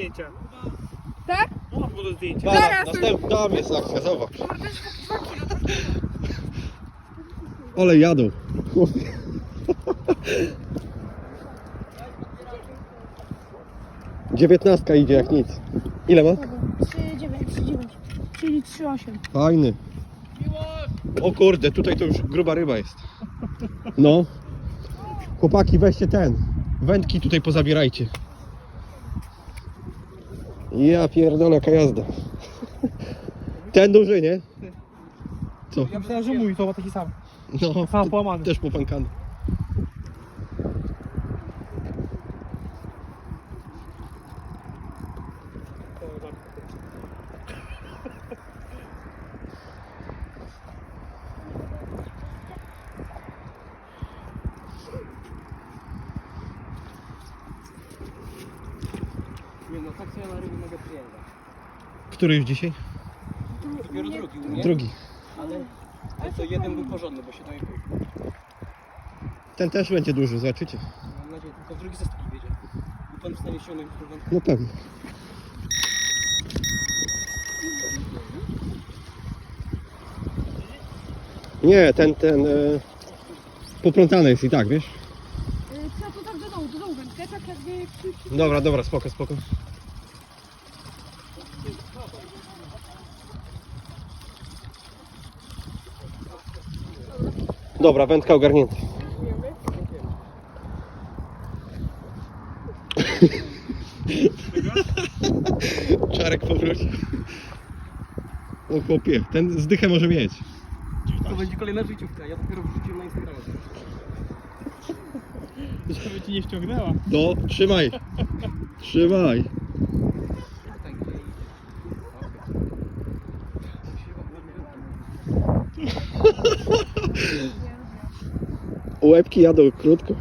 zdjęcia. Tak? No, do zdjęcia. Zaraz. następny, tam jest akcja, zobacz. Ale jadą. Chłopie. Dziewiętnastka idzie jak nic. Ile ma? 3,9, 3,9. Czyli 3,8. Fajny. O kurde, tutaj to już gruba ryba jest. No. Chłopaki, weźcie ten. Wędki tutaj pozabierajcie. Ja pierdolę, jaka jazda. Ten duży, nie? Co? Ja myślałem, że mój to ma taki sam. No, Sam połamany. też popękany. Nie no, tak sobie na ryby mogę przyjechać. Który już dzisiaj? Dopiero drugi u mnie, Drugi. ale ale to jeden był porządny, bo się to Ten też będzie duży, zobaczycie. mam nadzieję, tylko w drugi zestaw wiedzie. Był pan w stanie ściągnąć wędkę? No pewnie. Nie, ten, ten... E, poplątany jest i tak, wiesz? Trzeba to tak do dołu, do dołu wędkę, tak jakby... Dobra, dobra, spoko, spoko. Dobra, wędka ogarnięta. Czarek powrócił. O chłopie, ten zdychę może mieć. To będzie kolejna życiówka, ja dopiero wrzuciłem na Instagrama. Żeby ci nie ściągnęła. No, trzymaj. Trzymaj. Tak, gdzie To się ładnie wędka. Łebki jadą krótko.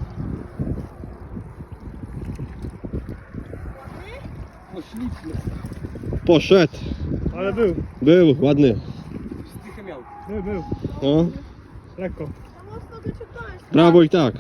Poszedł. Ale był. Był, ładny. Stychę miał. Był, był. No, Lekko. Prawo i tak.